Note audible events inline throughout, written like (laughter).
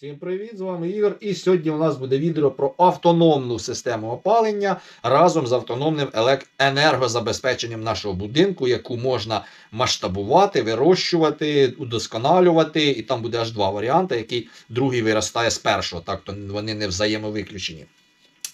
Всім привіт! З вами Ігор. І сьогодні у нас буде відео про автономну систему опалення разом з автономним енергозабезпеченням нашого будинку, яку можна масштабувати, вирощувати, удосконалювати. І там буде аж два варіанти, який другий виростає з першого, так то вони не взаємовиключені.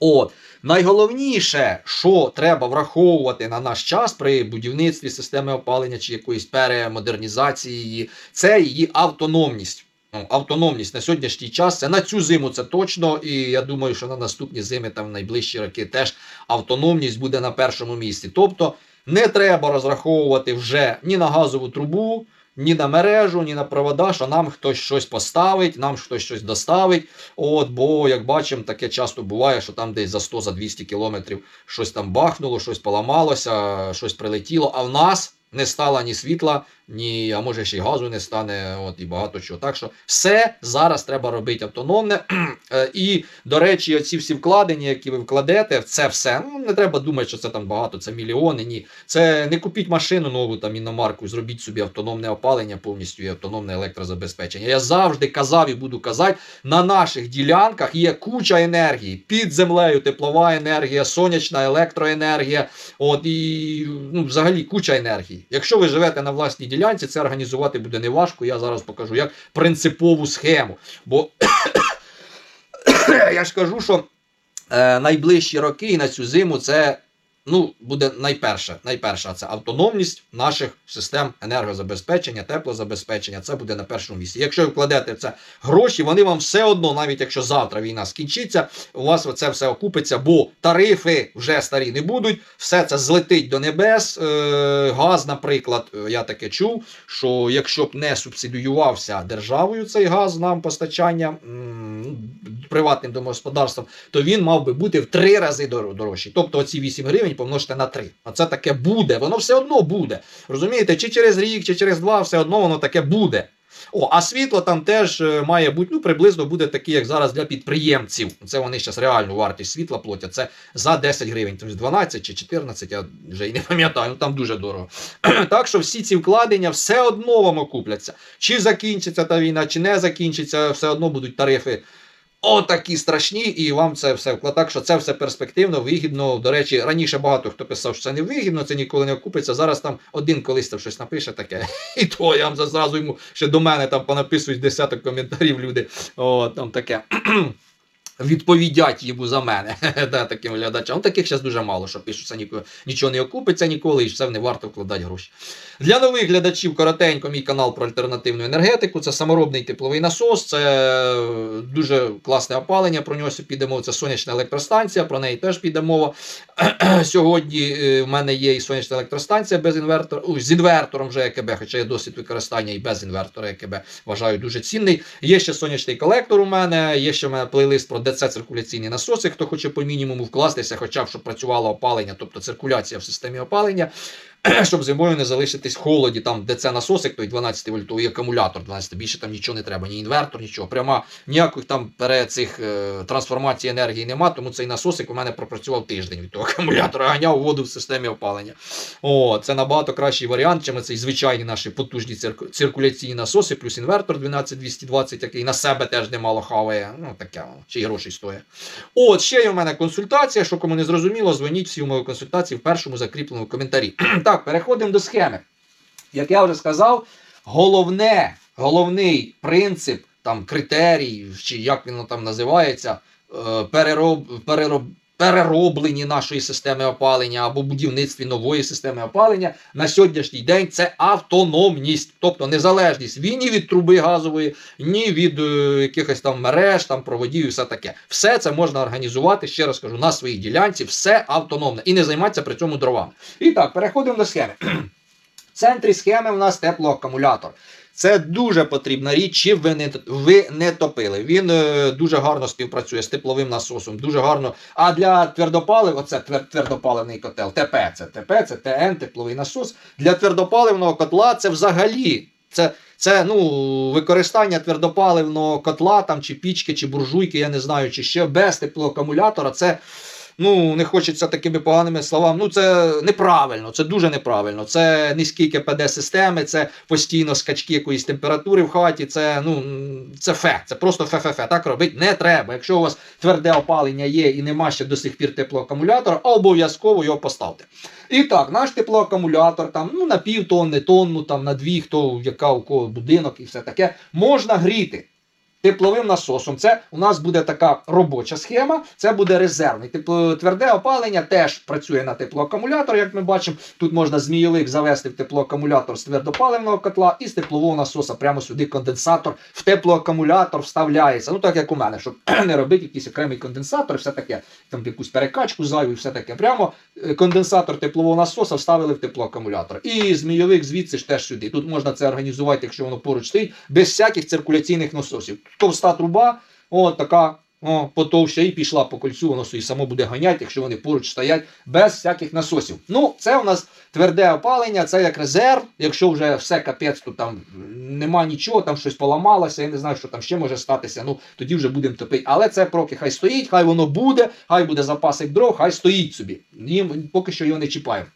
От, найголовніше, що треба враховувати на наш час при будівництві системи опалення чи якоїсь перемодернізації її, це її автономність. Ну, автономність на сьогоднішній час це на цю зиму це точно. І я думаю, що на наступні зими, там в найближчі роки, теж автономність буде на першому місці. Тобто не треба розраховувати вже ні на газову трубу, ні на мережу, ні на провода, що нам хтось щось поставить, нам хтось щось доставить. От, бо, як бачимо, таке часто буває, що там десь за 100 за 200 кілометрів щось там бахнуло, щось поламалося, щось прилетіло, а в нас не стало ні світла, ні, а може ще й газу не стане, от і багато чого. Так що все зараз треба робити автономне. (clears throat) Е, І, до речі, оці всі вкладення, які ви вкладете, в це все. Ну не треба думати, що це там багато, це мільйони. Ні. Це не купіть машину нову там іномарку, зробіть собі автономне опалення повністю і автономне електрозабезпечення. Я завжди казав і буду казати, на наших ділянках є куча енергії. Під землею теплова енергія, сонячна електроенергія. От і ну, взагалі куча енергії. Якщо ви живете на власній ділянці, це організувати буде неважко. Я зараз покажу як принципову схему. Бо (coughs) я ж кажу, що е, найближчі роки і на цю зиму це ну, буде найперше. Найперша це автономність наших систем енергозабезпечення, теплозабезпечення. Це буде на першому місці. Якщо ви вкладете це гроші, вони вам все одно, навіть якщо завтра війна скінчиться, у вас це все окупиться, бо тарифи вже старі не будуть, все це злетить до небес. Е, газ, наприклад, е, я таке чув, що якщо б не субсидіювався державою цей газ нам постачання приватним домогосподарством, то він мав би бути в три рази дор- дорожчий. Тобто оці 8 гривень помножте на 3. А це таке буде, воно все одно буде. Розумієте, чи через рік, чи через два, все одно воно таке буде. О, а світло там теж е, має бути, ну, приблизно буде таке, як зараз для підприємців. Це вони зараз реальну вартість світла платять. Це за 10 гривень, тобто 12 чи 14, я вже і не пам'ятаю, ну там дуже дорого. (clears throat) так що всі ці вкладення все одно вам окупляться. Чи закінчиться та війна, чи не закінчиться, все одно будуть тарифи отакі страшні, і вам це все вклад. Так що це все перспективно, вигідно. До речі, раніше багато хто писав, що це не вигідно, це ніколи не окупиться. Зараз там один колись там щось напише таке. (laughs) І то я вам зразу йому ще до мене там понаписують десяток коментарів люди. О, там таке. (clears throat) Відповідять йому за мене (laughs) да, таким глядачам. Таких зараз дуже мало, що пишуть, що нічого не окупиться ніколи, і все не варто вкладати гроші. Для нових глядачів коротенько мій канал про альтернативну енергетику. Це саморобний тепловий насос, це е, дуже класне опалення. Про нього піде мова. Це сонячна електростанція, про неї теж піде мова. (clears throat) Сьогодні е, в мене є і сонячна електростанція без інвертора, з інвертором вже ЕКБ, хоча є досвід використання і без інвертора ЕКБ. Вважаю дуже цінний. Є ще сонячний колектор у мене, є ще в мене плейлист про ДЦ циркуляційні насоси. Хто хоче по мінімуму вкластися, хоча б щоб працювало опалення, тобто циркуляція в системі опалення. (clears throat) Щоб зимою не залишитись в холоді, там де це насосик, той 12 вольтовий акумулятор, 12, більше там нічого не треба, ні інвертор, нічого. Прямо ніяких там пере цих е, трансформацій енергії нема, тому цей насосик у мене пропрацював тиждень від того акумулятора, ганяв воду в системі опалення. О, це набагато кращий варіант, чим цей звичайні наші потужні цирку- циркуляційні насоси, плюс інвертор 12220, який на себе теж немало хаває. Ну таке, ще й грошей стоїть. От, ще є у мене консультація. Що кому не зрозуміло, дзвоніть всі умови консультації в першому закріпленому коментарі. (clears throat) так, переходимо до схеми. Як я вже сказав, головне, головний принцип, там, критерій, чи як він там називається, е, перероб, перероб, перероблені нашої системи опалення або будівництві нової системи опалення на сьогоднішній день це автономність, тобто незалежність він ні від труби газової, ні від е, якихось там мереж, там проводів і все таке. Все це можна організувати, ще раз кажу, на своїй ділянці, все автономне і не займатися при цьому дровами. І так, переходимо до схеми. В центрі схеми у нас теплоакумулятор. Це дуже потрібна річ, чи ви не, ви не топили. Він е, дуже гарно співпрацює з тепловим насосом, дуже гарно. А для твердопалив, оце твер, твердопаливний котел, ТП, це ТП, це ТН, тепловий насос. Для твердопаливного котла це взагалі. Це, це ну, використання твердопаливного котла там, чи пічки, чи буржуйки, я не знаю, чи ще без теплоакумулятора. Це ну не хочеться такими поганими словами. Ну це неправильно, це дуже неправильно. Це низькі КПД системи, це постійно скачки якоїсь температури в хаті. Це ну це фе, це просто фе-фе-фе. Так робити не треба. Якщо у вас тверде опалення є і нема ще до сих пір теплоакумулятора, обов'язково його поставте. І так, наш теплоакумулятор там ну на пів тонни, тонну, там на дві, хто яка у кого будинок і все таке, можна гріти. Тепловим насосом. Це у нас буде така робоча схема, це буде резервний. Тепло, тверде опалення теж працює на теплоакумулятор, як ми бачимо. Тут можна змійовик завести в теплоакумулятор з твердопаливного котла і з теплового насоса. Прямо сюди конденсатор в теплоакумулятор вставляється. Ну так як у мене, щоб (clears throat) не робити якийсь окремий конденсатор, все таке, там якусь перекачку зайву, і все таке. Прямо е, конденсатор теплового насоса вставили в теплоакумулятор. І змійовик звідси ж теж сюди. Тут можна це організувати, якщо воно поруч стоїть, без всяких циркуляційних насосів. Товста труба, о, така. О, потовща і пішла по кольцю, воно собі само буде ганяти, якщо вони поруч стоять без всяких насосів. Ну, це у нас тверде опалення, це як резерв. Якщо вже все капець, то там нема нічого, там щось поламалося, я не знаю, що там ще може статися. Ну тоді вже будемо топити. Але це проки хай стоїть, хай воно буде, хай буде запасик дров, хай стоїть собі. Їм поки що його не чіпаємо.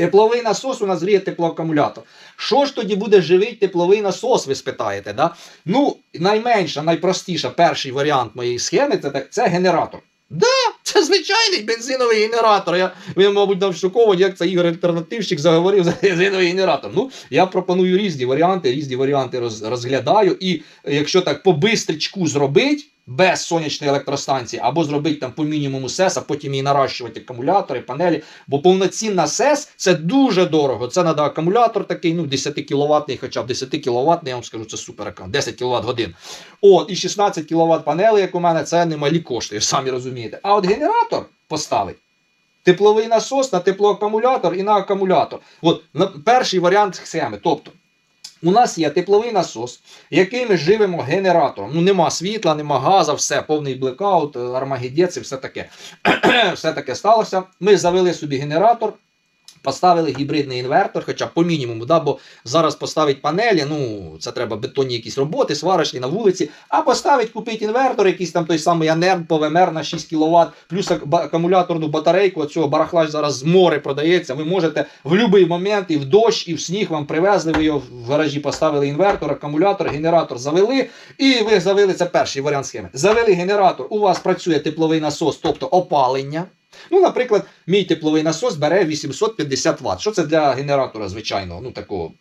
Тепловий насос у нас гріє теплоакумулятор. Що ж тоді буде живий тепловий насос, ви спитаєте? Да? Ну, найменша, найпростіша, перший варіант моєї схеми це, це генератор. Да, це звичайний бензиновий генератор. Я, ви, мабуть, там шоковані, як це Ігор Альтернативщик заговорив за бензиновий генератор. Ну, я пропоную різні варіанти, різні варіанти роз, розглядаю. І якщо так по бистричку зробить, без сонячної електростанції, або зробити там по мінімуму СЕС, а потім і наращувати акумулятори, панелі. Бо повноцінна СЕС це дуже дорого. Це треба акумулятор такий, ну 10 кВт, хоча б 10 кВт, я вам скажу, це супер акумулятор, 10 кВт годин. От, і 16 кВт панелі, як у мене, це немалі кошти, самі розумієте. А от генератор поставить. Тепловий насос на теплоакумулятор і на акумулятор. От перший варіант схеми. Тобто, у нас є тепловий насос, який ми живемо генератором. Ну, нема світла, нема газу, все, повний блекаут, армагедець і все таке. (clears throat) все таке сталося. Ми завели собі генератор. Поставили гібридний інвертор, хоча по мінімуму, да, бо зараз поставить панелі, ну це треба бетонні якісь роботи, сварочні на вулиці. А поставить, купить інвертор, якийсь там той самий Анерн по на 6 кВт, плюс акумуляторну батарейку. Цього барахла зараз з море продається. Ви можете в будь-який момент і в дощ, і в сніг вам привезли. Ви його в гаражі поставили інвертор, акумулятор, генератор завели. І ви завели це перший варіант схеми. Завели генератор. У вас працює тепловий насос, тобто опалення. Ну, наприклад, мій тепловий насос бере 850 Вт. Що це для генератора звичайного, ну такого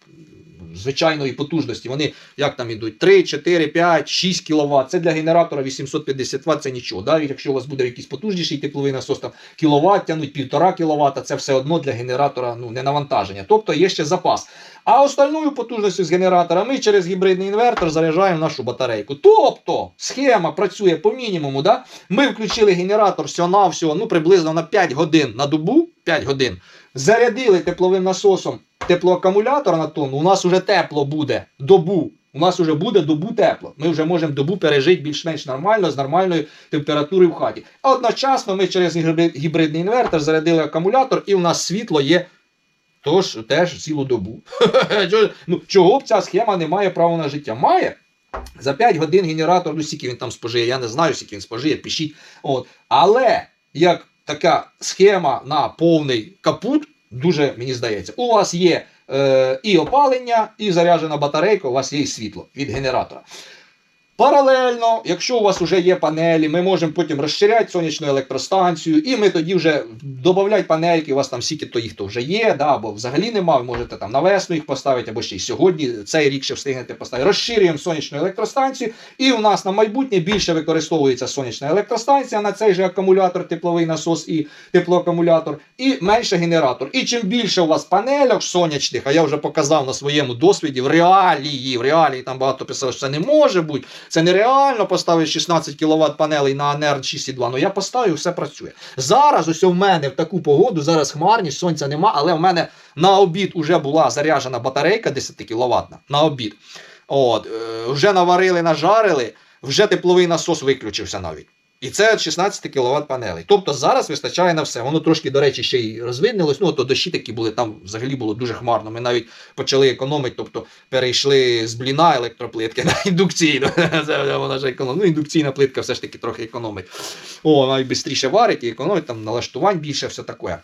звичайної потужності? Вони як там ідуть? 3, 4, 5, 6 кВт. Це для генератора 850 Вт, це нічого. Да? Якщо у вас буде якийсь потужніший тепловий насос, там кіловат тягнуть, 1,5 кВт, це все одно для генератора ну, не навантаження. Тобто є ще запас. А остальною потужністю з генератора ми через гібридний інвертор заряджаємо нашу батарейку. Тобто схема працює по мінімуму. Да? Ми включили генератор всього-навсього, ну приблизно на 5 годин на добу, 5 годин. Зарядили тепловим насосом теплоакумулятор на тонну. У нас вже тепло буде добу. У нас вже буде добу тепло. Ми вже можемо добу пережити більш-менш нормально з нормальною температурою в хаті. А одночасно ми через гібридний інвертор зарядили акумулятор, і у нас світло є. Тож теж цілу добу. (laughs) Ну, чого б ця схема не має права на життя? Має. За 5 годин генератор, ну скільки він там спожиє, я не знаю, скільки він спожиє, пишіть. От. Але як така схема на повний капут, дуже мені здається, у вас є е, і опалення, і заряджена батарейка, у вас є і світло від генератора. Паралельно, якщо у вас вже є панелі, ми можемо потім розширяти сонячну електростанцію, і ми тоді вже додати панельки, у вас там скільки то їх то вже є, да, або взагалі нема, ви можете там на весну їх поставити, або ще й сьогодні, цей рік ще встигнете поставити. Розширюємо сонячну електростанцію, і у нас на майбутнє більше використовується сонячна електростанція на цей же акумулятор, тепловий насос і теплоакумулятор, і менше генератор. І чим більше у вас панельок сонячних, а я вже показав на своєму досвіді в реалії, в реалії там багато писали, що це не може бути. Це нереально поставити 16 кВт панелей на NERN 6.2. Ну я поставив, все працює. Зараз ось у мене в таку погоду, зараз хмарність, сонця нема, але в мене на обід вже була заряджена батарейка 10 кВт на обід. От, е, вже наварили, нажарили, вже тепловий насос виключився навіть. І це 16 кВт панелей. Тобто зараз вистачає на все. Воно трошки, до речі, ще й розвиднилось. Ну, то дощі такі були, там взагалі було дуже хмарно. Ми навіть почали економити, тобто перейшли з бліна електроплитки (laughs) на індукційну. (laughs) Вона ж економить. Ну, індукційна плитка все ж таки трохи економить. О, навіть швидше варить і економить, там налаштувань більше, все таке.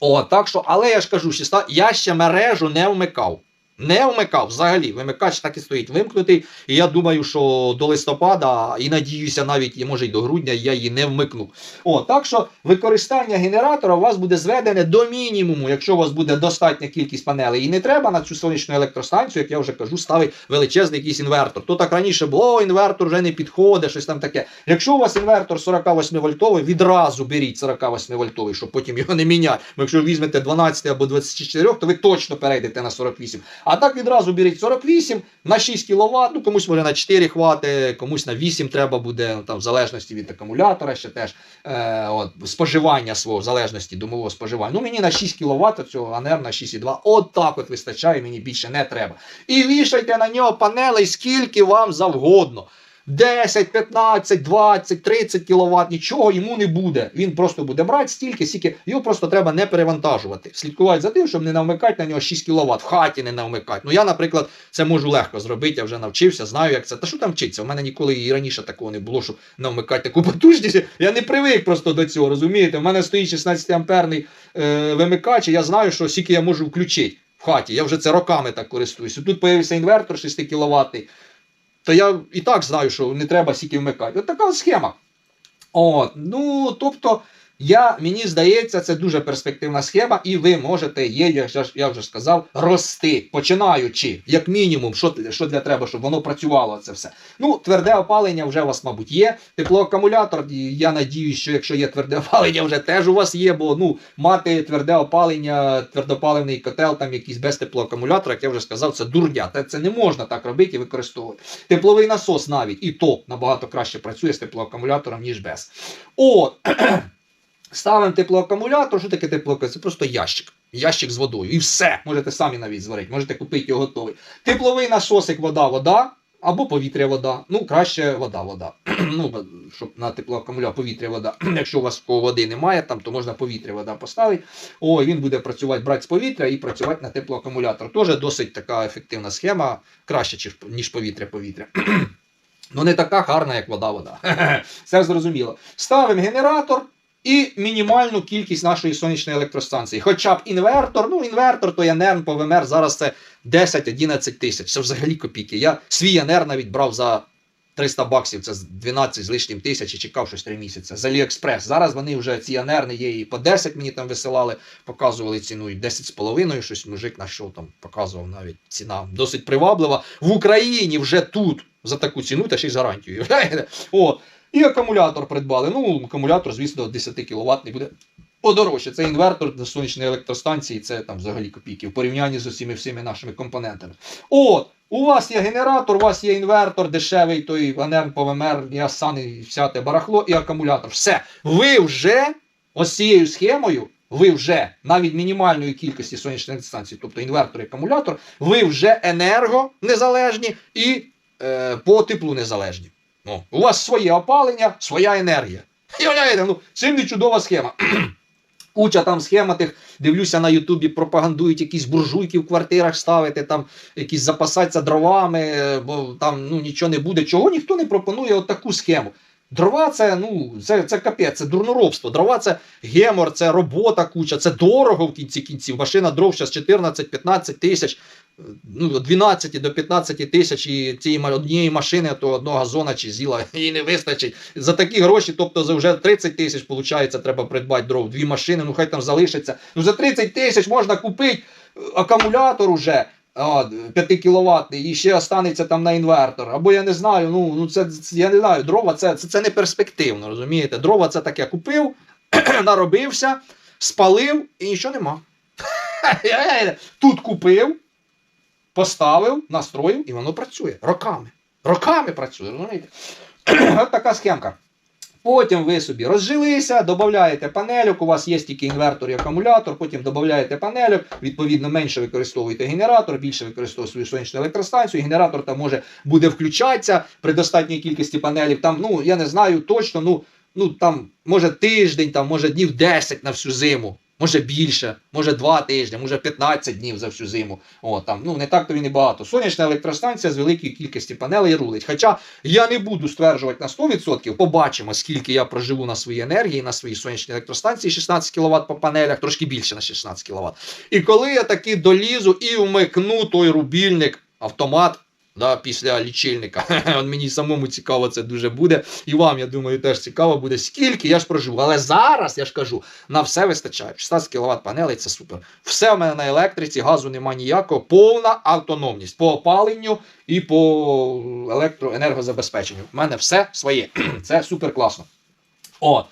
О, так що, але я ж кажу, 16, я ще мережу не вмикав. Не вмикав взагалі. Вимикач так і стоїть вимкнутий. І я думаю, що до листопада, і надіюся, навіть і може й до грудня я її не вмикну. О, так що використання генератора у вас буде зведене до мінімуму, якщо у вас буде достатня кількість панелей. І не треба на цю сонячну електростанцію, як я вже кажу, ставити величезний якийсь інвертор. То так раніше було, о, інвертор вже не підходить, щось там таке. Якщо у вас інвертор 48 вольтовий, відразу беріть 48 вольтовий, щоб потім його не міняти. Якщо візьмете 12 або 24, то ви точно перейдете на 48. А так відразу беріть 48 на 6 кВт, ну комусь може на 4 хвати, комусь на 8 треба буде, ну, там, в залежності від акумулятора ще теж е, от, споживання свого, в залежності домового споживання. Ну мені на 6 кВт цього АНР на 6,2. От так от вистачає, мені більше не треба. І вішайте на нього панели скільки вам завгодно. 10, 15, 20, 30 кВт, нічого йому не буде. Він просто буде брати стільки, скільки його просто треба не перевантажувати. Слідкувати за тим, щоб не навмикати на нього 6 кВт, в хаті не навмикати. Ну я, наприклад, це можу легко зробити, я вже навчився, знаю, як це. Та що там вчиться? У мене ніколи і раніше такого не було, щоб навмикати таку потужність. Я не привик просто до цього, розумієте? У мене стоїть 16 амперний е, вимикач, і я знаю, що скільки я можу включити в хаті. Я вже це роками так користуюся. Тут з'явився інвертор 6 кВт то я і так знаю, що не треба стільки вмикати. От така схема. От, ну, тобто, я, мені здається, це дуже перспективна схема, і ви можете є, я, я вже сказав, рости, починаючи, як мінімум, що, що для треба, щоб воно працювало це все. Ну, тверде опалення вже у вас, мабуть, є. Теплоакумулятор, я надіюсь, що якщо є тверде (laughs) опалення, вже теж у вас є, бо ну, мати тверде опалення, твердопаливний котел, там якийсь без теплоакумулятора, як я вже сказав, це дурня. Та Це не можна так робити і використовувати. Тепловий насос навіть і то набагато краще працює з теплоакумулятором, ніж без. От. (clears throat) Ставимо теплоакумулятор. Що таке теплоакумулятор? Це просто ящик. Ящик з водою. І все. Можете самі навіть зварити, можете купити його готовий. Тепловий насосик, вода, вода. Або повітря вода. Ну, краще вода, вода. (clears throat) ну, щоб на теплоакумулятор повітря вода. (clears throat) Якщо у вас такого води немає, там, то можна повітря вода поставити. О, він буде працювати, брати з повітря і працювати на теплоакумулятор. Теж досить така ефективна схема, краще, ніж повітря-повітря. (clears throat) Ну, не така гарна, як вода-вода. Все зрозуміло. Ставимо генератор і мінімальну кількість нашої сонячної електростанції. Хоча б інвертор, ну інвертор, то НР по ВМР зараз це 10-11 тисяч. Це взагалі копійки. Я свій НР навіть брав за 300 баксів, це з 12 з лишнім тисяч і чекав щось 3 місяці. З Аліекспрес. Зараз вони вже ці АНР не є і по 10 мені там висилали, показували ціну і 10,5, щось мужик знайшов там, показував навіть ціна досить приваблива. В Україні вже тут за таку ціну та ще й з гарантією. (laughs) уявляєте? І акумулятор придбали. Ну, акумулятор, звісно, 10 кВт не буде подорожче. Це інвертор до сонячної електростанції, це там взагалі копійки в порівнянні з усіми всіми нашими компонентами. От, у вас є генератор, у вас є інвертор, дешевий, той АНР, ПВМР, Ясан і вся те барахло, і акумулятор. Все. Ви вже ось цією схемою. Ви вже навіть мінімальної кількості сонячної електростанції, тобто інвертор і акумулятор, ви вже енерго незалежні і е, по теплу незалежні. Ну, у вас своє опалення, своя енергія. Являєте, ну, сильно чудова схема. (clears throat) Куча там схема тих, дивлюся на Ютубі, пропагандують якісь буржуйки в квартирах ставити, там якісь запасатися дровами, е, бо там ну, нічого не буде. Чого ніхто не пропонує от таку схему? Дрова це, ну, це, це капець, це дурноробство. Дрова це гемор, це робота куча, це дорого в кінці кінців. Машина дров зараз 14-15 тисяч, ну, від 12 до 15 тисяч і цієї однієї машини, то одного газона чи зіла (laughs) їй не вистачить. За такі гроші, тобто за вже 30 тисяч, виходить, треба придбати дров, дві машини, ну хай там залишиться. Ну за 30 тисяч можна купити акумулятор уже. 5 кВт, і ще останеться там на інвертор. Або я не знаю, ну, ну це- я не знаю, дрова це, це, це не перспективно, розумієте? Дрова це таке купив, (clears throat) наробився, спалив і нічого нема. (laughs) Тут купив, поставив, настроїв, і воно працює роками. Роками працює, розумієте? (clears throat) От така схемка. Потім ви собі розжилися, додаєте панельок, у вас є тільки інвертор і акумулятор, потім додаєте панельок, відповідно, менше використовуєте генератор, більше використовуєте свою сонячну електростанцію. Генератор там може буде включатися при достатній кількості панелів. Там, ну, я не знаю точно, ну, ну там, може тиждень, там, може днів 10 на всю зиму. Може більше, може 2 тижні, може 15 днів за всю зиму. О, там, ну не так то він і багато. Сонячна електростанція з великої кількості панелей рулить. Хоча я не буду стверджувати на 100%, побачимо, скільки я проживу на своїй енергії, на своїй сонячній електростанції 16 кВт по панелях, трошки більше на 16 кВт. І коли я таки долізу і вмикну той рубільник, автомат. Да, після лічильника. (laughs) Мені самому цікаво це дуже буде. І вам, я думаю, теж цікаво буде, скільки я ж проживу. Але зараз я ж кажу, на все вистачає. 16 кВт панелей це супер. Все в мене на електриці, газу нема ніякого, повна автономність по опаленню і по електроенергозабезпеченню. У мене все своє. (clears throat) Це супер класно. О,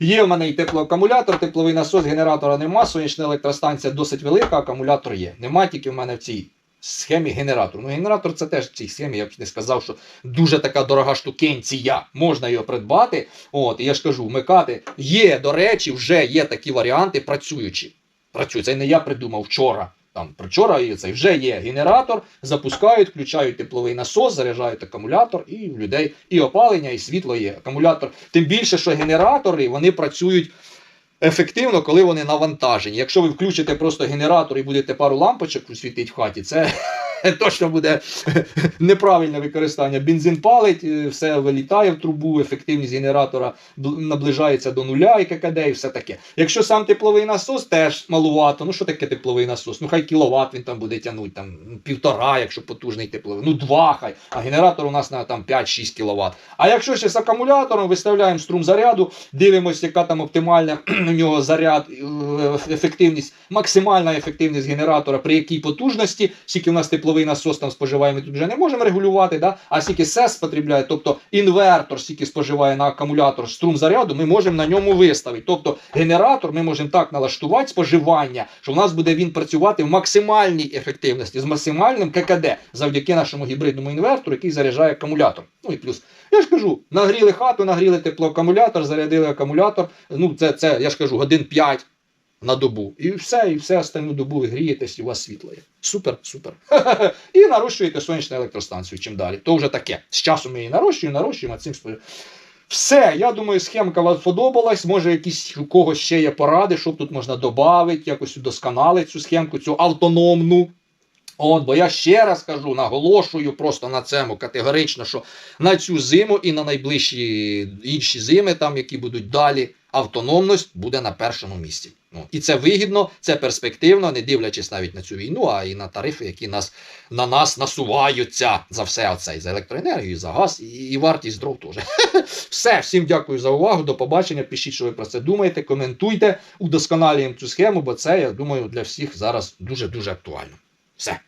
Є в мене і теплоакумулятор, тепловий насос, генератора нема. Сонячна електростанція досить велика, акумулятор є. Нема тільки в мене в цій схемі генератор. Ну, генератор це теж в цій схемі, я б не сказав, що дуже така дорога штукенція. Можна його придбати. От, і я ж кажу, вмикати. Є, до речі, вже є такі варіанти працюючі. Працюють. Це не я придумав вчора. Там вчора це вже є генератор, запускають, включають тепловий насос, заряджають акумулятор, і в людей і опалення, і світло є. Акумулятор. Тим більше, що генератори вони працюють ефективно, коли вони навантажені. Якщо ви включите просто генератор і будете пару лампочок світити в хаті, це (laughs) точно буде (laughs) неправильне використання. Бензин палить, е, все вилітає в трубу, ефективність генератора наближається до нуля і ККД, і все таке. Якщо сам тепловий насос теж малувато, ну що таке тепловий насос? Ну хай кіловат він там буде тягнути, там півтора, якщо потужний тепловий, ну два хай. А генератор у нас на там 5-6 кВт. А якщо ще з акумулятором виставляємо струм заряду, дивимося, яка там оптимальна (clears throat) у нього заряд, е, ефективність, максимальна ефективність генератора, при якій потужності, скільки у нас тепловий насос там споживає, ми тут вже не можемо регулювати, да? а скільки СЕС потребляє, тобто інвертор, скільки споживає на акумулятор струм заряду, ми можемо на ньому виставити. Тобто генератор ми можемо так налаштувати споживання, що в нас буде він працювати в максимальній ефективності з максимальним ККД завдяки нашому гібридному інвертору, який заряджає акумулятор. Ну і плюс. Я ж кажу, нагріли хату, нагріли теплоакумулятор, зарядили акумулятор. Ну, це, це я ж кажу, годин 5 на добу. І все, і все остальну добу ви грієтесь, і у вас світло є. Супер, супер. (laughs) і нарощуєте сонячну електростанцію чим далі. То вже таке. З часом ми її нарощуємо, нарощуємо, а цим спожив. Все, я думаю, схемка вам сподобалась. Може, якісь у когось ще є поради, що тут можна додати, якось удосконалити цю схемку, цю автономну. От, бо я ще раз кажу, наголошую просто на цьому категорично, що на цю зиму і на найближчі інші зими, там, які будуть далі, автономність буде на першому місці. Ну, і це вигідно, це перспективно, не дивлячись навіть на цю війну, а і на тарифи, які нас, на нас насуваються за все оце, і за електроенергію, і за газ, і, і вартість дров теж. (laughs) Все, всім дякую за увагу. До побачення. Пишіть, що ви про це думаєте, коментуйте, удосконалюємо цю схему, бо це, я думаю, для всіх зараз дуже-дуже актуально. Все.